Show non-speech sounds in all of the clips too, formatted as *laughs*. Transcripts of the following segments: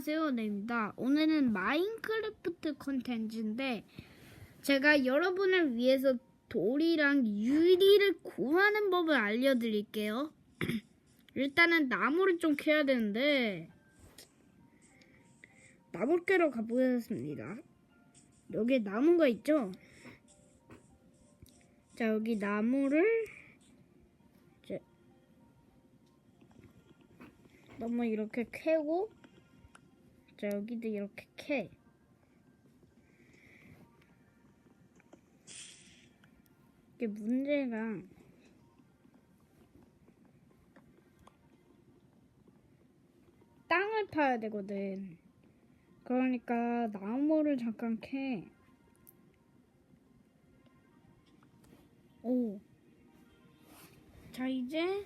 안녕하세요, 네입니다. 오늘은 마인크래프트 컨텐츠인데 제가 여러분을 위해서 돌이랑 유리를 구하는 법을 알려드릴게요. *clears throat* 일단은 나무를 좀 캐야 되는데 나무 캐러 가보겠습니다. 여기 나무가 있죠? 자, 여기 나무를 이제 나무 이렇게 캐고 자 여기도 이렇게 캐. 이게 문제가 땅을 파야 되거든. 그러니까 나무를 잠깐 캐. 오. 자 이제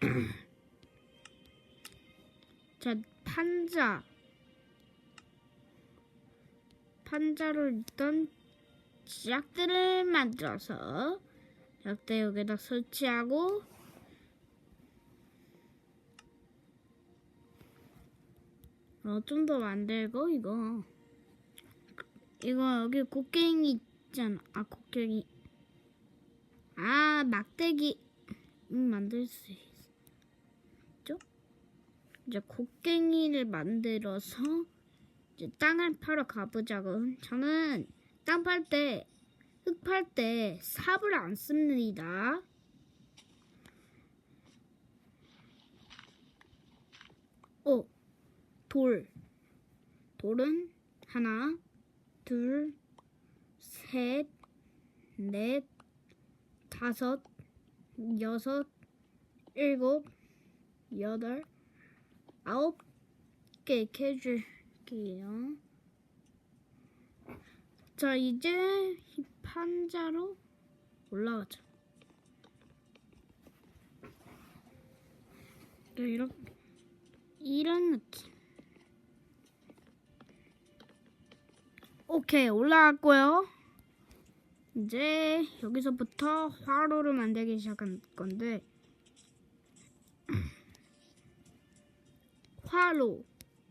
*clears throat* 자, 판자. 판자로 일단 지약들을 만들어서 약대 여기다 설치하고 어, 좀 더 만들고 이거 이거 여기 곡괭이 있잖아. 아, 곡괭이. 아, 막대기. 음, 만들 수 있죠? 이제 곡괭이를 만들어서 이제 땅을 파러 가보자고. 저는 땅 팔 때, 흙 팔 때 삽을 안 씁니다. 오, 돌. 돌은 하나, 둘, 셋, 넷, 다섯, 여섯, 일곱, 여덟, 아홉 개 캐줄게요. 자, 이제 이 판자로 올라가자. 네, 이렇게 이런 느낌. 오케이, 올라갔고요. 이제 여기서부터 화로를 만들기 시작한 건데 화로.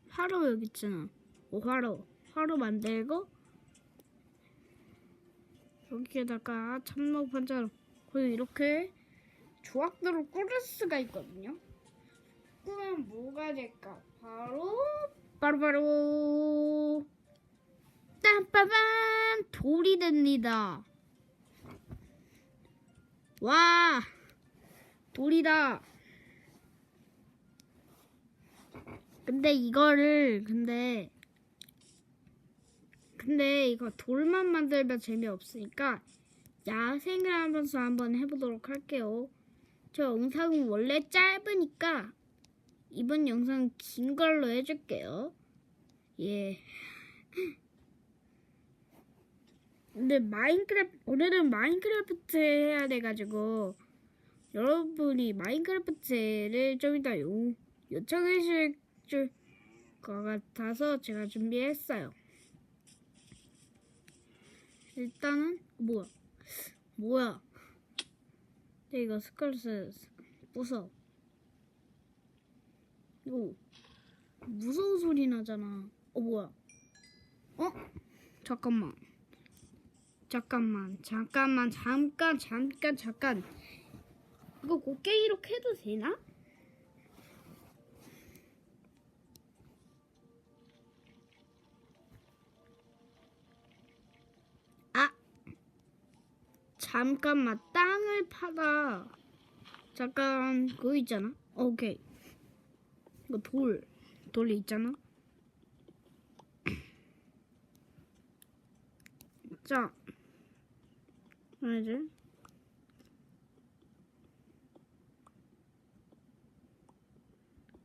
화로 여기 있잖아. 오, 화로. 화로 만들고 여기에다가 참목 판자로. 그리고 이렇게 조각도로 꾸릴 수가 있거든요. 꾸면 뭐가 될까? 바로 바로 바로. 땀빠밤! 돌이 됩니다. 와! 돌이다 근데 이거를 근데 근데 이거 돌만 만들면 재미없으니까 야생을 하면서 한번 해보도록 할게요. 저 영상은 원래 짧으니까 이번 영상 긴 걸로 해줄게요. 예. 근데 마인크래프트 오늘은 마인크래프트 해야 돼가지고 여러분이 마인크래프트를 좀 이따 요, 요청하실 줄 것 같아서 제가 준비했어요. 일단은 뭐야? 뭐야? 근데 이거 스컬스 부숴. 이거 무서운 소리 나잖아. 어 뭐야? 어? 잠깐만. 잠깐만. 잠깐만. 잠깐. 잠깐. 잠깐. 이거 곡괭이로 캐도 되나? 잠깐만 땅을 파다. 잠깐 그거 있잖아. 오케이. 이거 돌 돌이 있잖아. *clears throat* 자 이제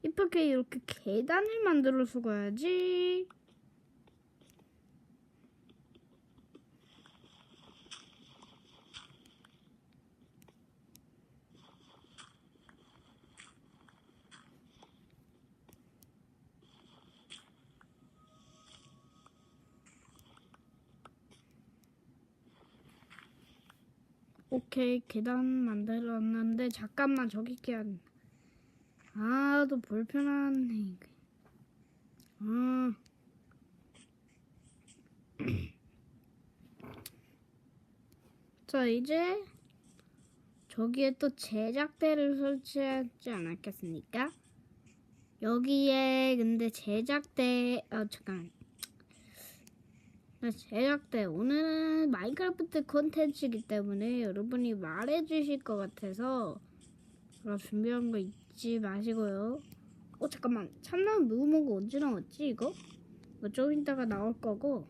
이렇게 이렇게 계단을 만들어 서 가야지 오케이 계단 만들었는데 잠깐만 저기 된다. 아또 불편하네. 아. *clears throat* 자, 이제 저기에 또 제작대를 설치하지 않았겠습니까? 여기에 근데 제작대, 아, 잠깐. 네, 제작대. 오늘은 마인크래프트 콘텐츠이기 때문에 여러분이 말해 주실 것 같아서 제가 준비한 거 잊지 마시고요. 어, 잠깐만. 참나무 무모가 언제 나왔지, 이거? 이거 좀 이따가 나올 거고.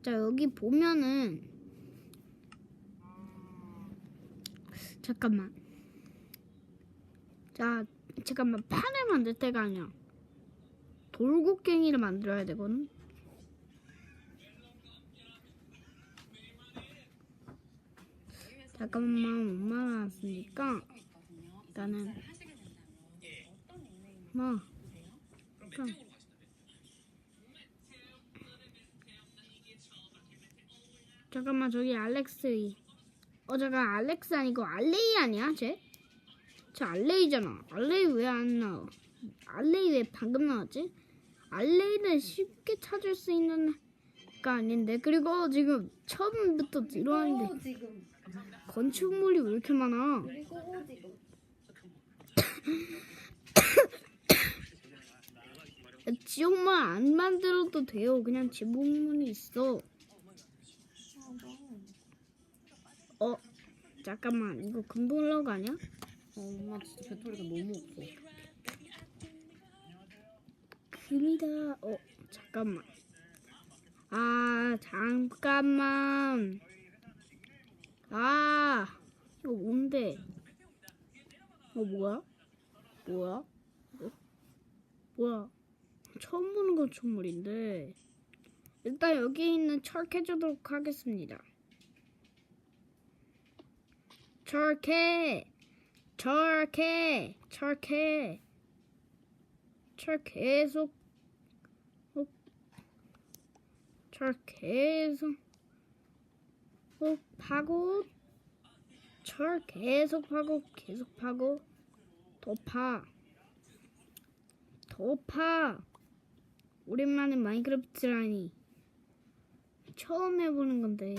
자, 여기 보면은 잠깐만. 자, 잠깐만. 판을 만들 때가 아니야. 돌고갱이를 만들어야 되거든. 잠깐만, 엄마 나왔으니까 일단은 뭐 잠깐. 잠깐만 저기 알렉스 어 잠깐 알렉스 아니고 알레이 아니야 쟤? 저 알레이잖아 알레이 왜 안 나와 알레이 왜 방금 나왔지? 알레이는 쉽게 찾을 수 있는 가 아닌데 그리고 지금 처음부터 들어왔는데 건축물이 왜 이렇게 많아 *coughs* 지옥만 안 만들어도 돼요 그냥 지붕문이 있어 어 잠깐만 이거 금블럭 아니야? 어, 엄마 진짜 배터리가 너무 없어. 금이다. 어, 잠깐만. 아, 잠깐만. 아, 이거 뭔데? 어, 뭐야? 뭐야? 뭐? 뭐야? 처음 보는 건축물인데. 일단 여기 있는 철 캐주도록 하겠습니다. 철 캐! 철 캐! 철 캐! 철 계속 어, 철 계속 어, 파고 철 계속 파고 계속 파고 더 파 더 파 오랜만에 마인크래프트라니 처음 해보는 건데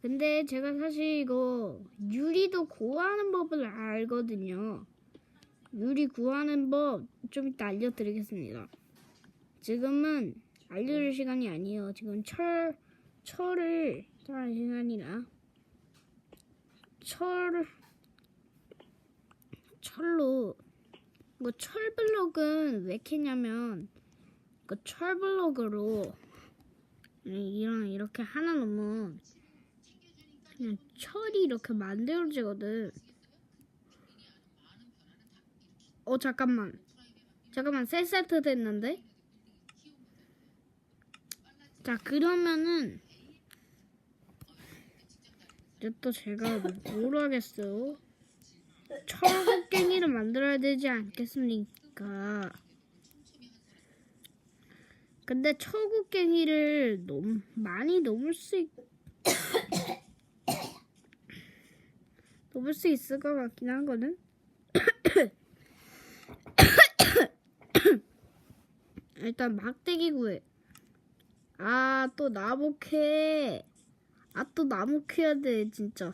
근데 제가 사실 이거 유리도 구하는 법을 알거든요 유리 구하는 법 좀 이따 알려드리겠습니다. 지금은 알려줄 시간이 아니에요. 지금 철, 철을 따는 시간이라. 철, 철로, 뭐 철블럭은 왜 캐냐면, 그 철블럭으로, 이런, 이렇게 하나 놓으면, 그냥 철이 이렇게 만들어지거든. 어 잠깐만 잠깐만 세 세트 됐는데 자 그러면은 이제 또 제가 뭘 하겠어요 철곡갱이를 만들어야 되지 않겠습니까 근데 철곡갱이를 너무 많이 넘을 수 있... 넘을 수 있을 것 같긴 하거든 *coughs* 일단 막대기 구해. 아, 또 캐. 아, 또 나무 캐야 돼, 진짜.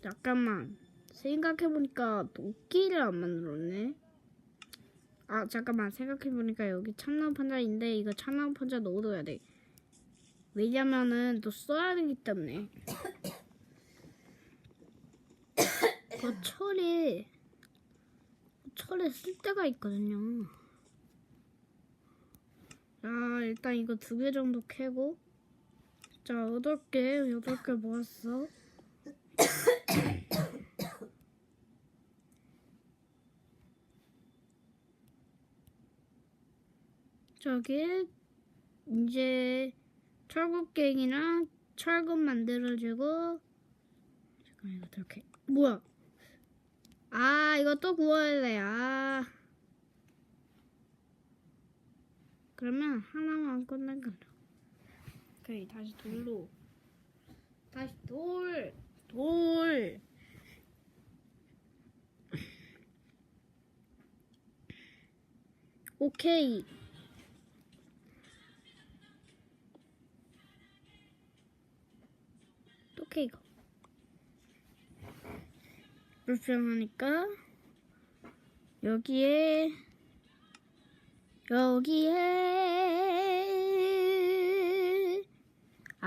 잠깐만. 생각해보니까 도끼를 안 만들었네. 아, 잠깐만. 생각해보니까 여기 참나무 판자인데, 이거 참나무 판자 넣어둬야 돼. 왜냐면은 또 써야 되기 때문에. *coughs* 그 철이, 철에 쓸 때가 있거든요. 자, 일단 이거 두 개 정도 캐고. 자, 여덟 개, 여덟 개 모았어. *coughs* 저기, 이제, 철국갱이랑 철근 만들어주고. 잠깐, 이거 이렇게. 뭐야? 아, 이거 또 구워야 돼. 아. 그러면 하나만 끝낸 거로. 오케이, 다시 돌로. 다시 돌. 돌. 오케이. 오케이 이거. 불편하니까 여기에 여기에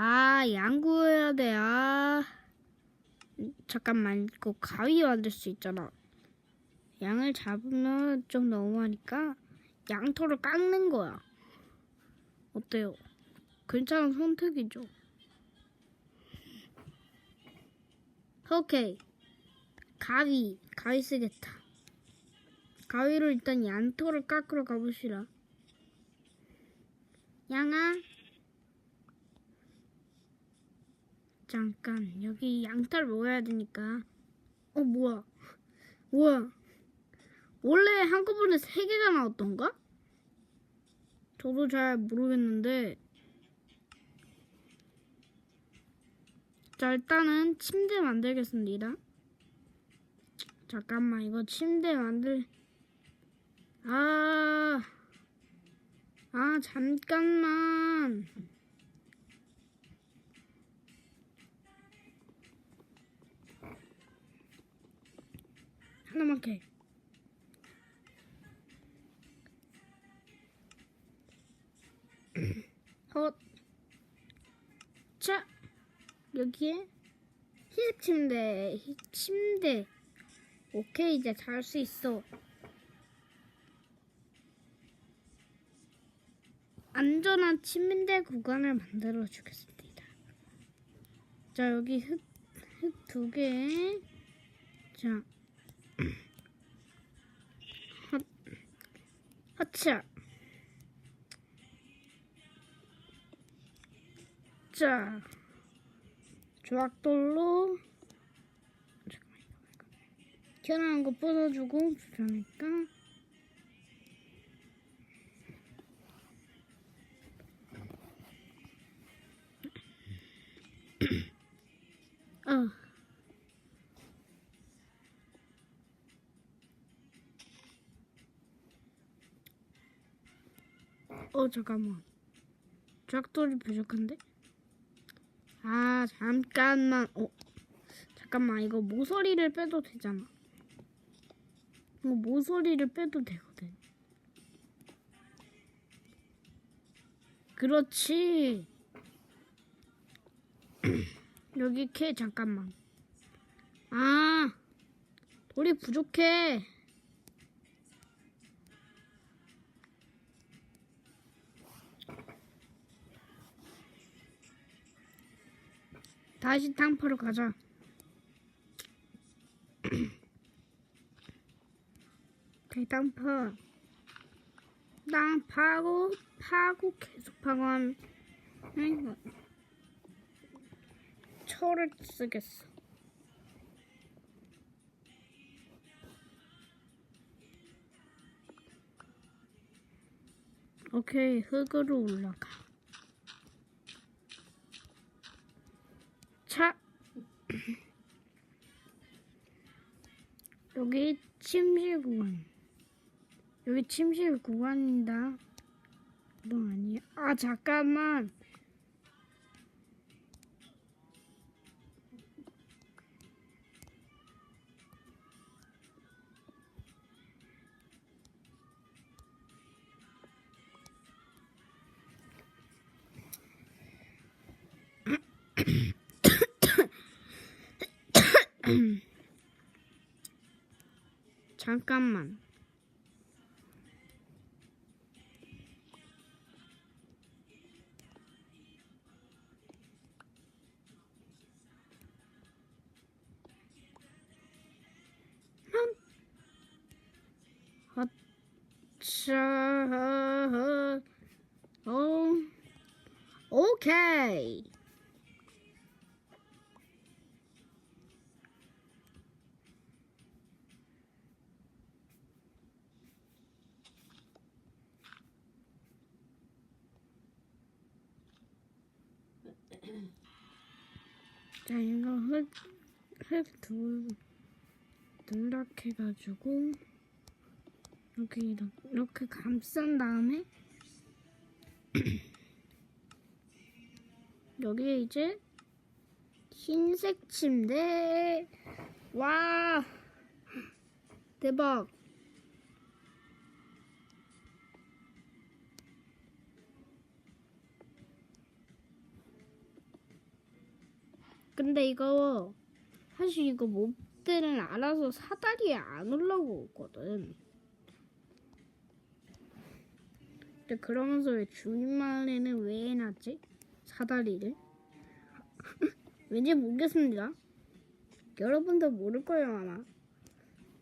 아 양구해야 돼. 아 잠깐만 이거 가위 만들 수 있잖아. 양을 잡으면 좀 너무하니까 양털을 깎는 거야. 어때요? 괜찮은 선택이죠. 오케이. 가위, 가위 쓰겠다. 가위로 일단 양털을 깎으러 가보시라. 양아. 잠깐, 여기 양털 모아야 되니까. 어, 뭐야. 뭐야. 원래 한꺼번에 세 개가 나왔던가? 저도 잘 모르겠는데. 자, 일단은 침대 만들겠습니다. 잠깐만, 이거 침대 만들. 아, 아, 잠깐만. 하나만 캐. 헛. 자, 여기에 힐 침대, 힐 침대. 오케이, 이제 잘 수 있어. 안전한 침대 구간을 만들어 주겠습니다. 자, 여기 흙, 흙 두 개. 자. 하차. 자, 조각돌로. 튀어나온 거 부숴주고 불편하니까 어 잠깐만. 조각돌이 부족한데? 아 잠깐만. 어 잠깐만. 이거 모서리를 빼도 되잖아. 이거 모서리를 빼도 되거든. 그렇지. *clears throat* 여기 캐 잠깐만. 아 돌이 부족해 다시 땅 파러 가자. *clears throat* 다시 땅 파고 파고 계속 파고 하면. 철을 쓰겠어. 오케이 흙으로 올라가. 차. *clears throat* 여기 침실 구간. 여기 침실 구간이다. 너 아니야? 아 잠깐만. 잠깐만. 자, 어, 오케이. 자, 이거 흙, 흙 둘, 늘락해가지고, 이렇게 이렇게- 이렇게 감싼 다음에 *clears throat* 여기에 이제 흰색 침대. 와! 대박 근데 이거 사실 이거 몹들은 알아서 사다리에 안 올라오거든. 근데 그러면서 왜 주인말에는 왜 해놨지? 사다리를? *laughs* 왠지 모르겠습니다. 여러분도 모를 거예요 아마.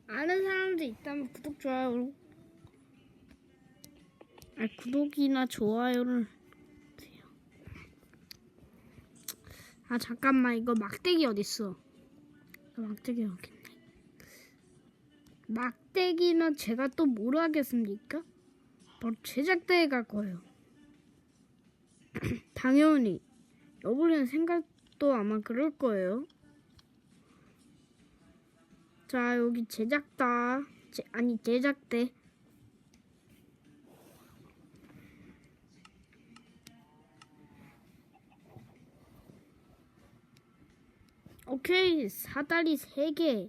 아는 사람도 있다면 구독 좋아요 아 구독이나 좋아요를 주세요 아 잠깐만. 이거 막대기 어딨어? 아, 막대기 여기 있네. 막대기는 제가 또뭘 하겠습니까? 바로 제작대에 갈 거예요. *clears throat* 당연히. 여러분의 생각도 아마 그럴 거예요. 자 여기 제작다. 제, 아니 제작대 오케이 사다리 3개.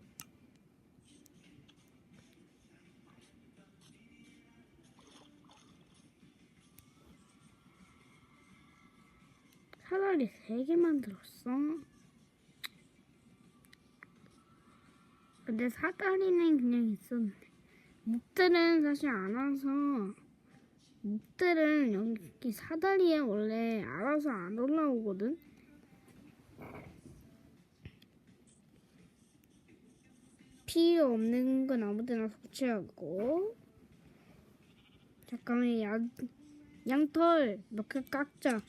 사다리 3개 만들었어. 근데 사다리는 그냥 있었는데 묵들은 사실 안 와서 묵들은 여기 사다리에 원래 알아서 안 올라오거든 필요 없는 건 아무데나 설치하고. 잠깐만 양, 양털 몇 개 깎자.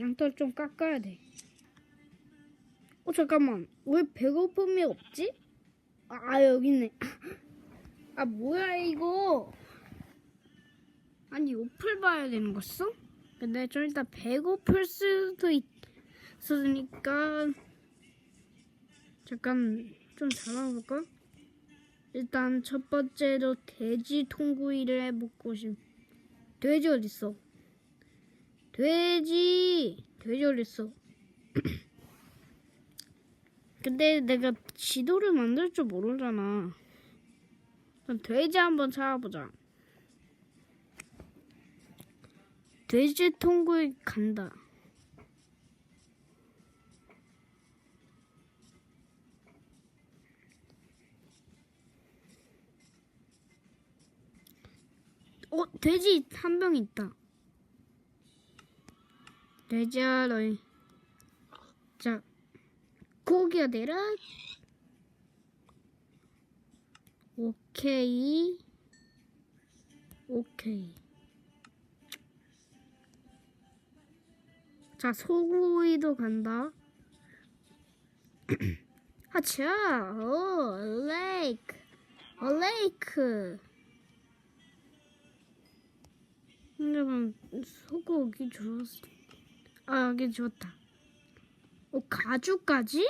양털 좀 깎아야 돼. 어 잠깐만. 왜 배고픔이 없지? 아, 아 여기 있네. *laughs* 아 뭐야 이거? 아니 옷을 봐야 되는 거어? 근데 좀 이따 배고플 수도 있으니까. 잠깐 좀 잡아볼까? 일단 첫 번째로 돼지 통구이를 해먹고 싶 돼지 어딨어? 돼지 돼지 어딨어? *clears throat* 근데 내가 지도를 만들 줄 모르잖아. 그럼 돼지 한번 찾아보자. 돼지 통구이 간다. 어, 돼지 한명 있다. 돼지야, 너희. 자, 고기가 내라. 오케이. 오케이. 자, 소고기도 간다. *clears throat* 하차, 오, 레이크, 오, 레이크. 근데 소고기 주웠어. 아, 여기 주웠다. 어, 가죽까지?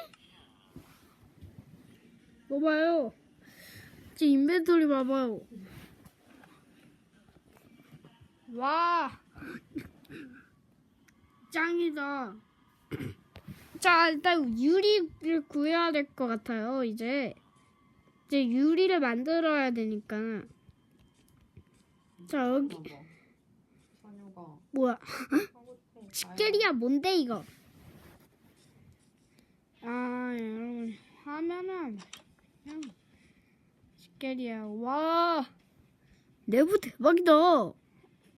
봐봐요. 제 인벤토리 봐봐요. 와. *laughs* 짱이다. *clears throat* 자, 일단 유리를 구해야 될 것 같아요, 이제. 이제 유리를 만들어야 되니까. 자, 여기, 뭐야. *laughs* 식결이야, 뭔데, 이거? 아, 여러분, 화면은 그냥 식결이야. 와, 내부 대박이다.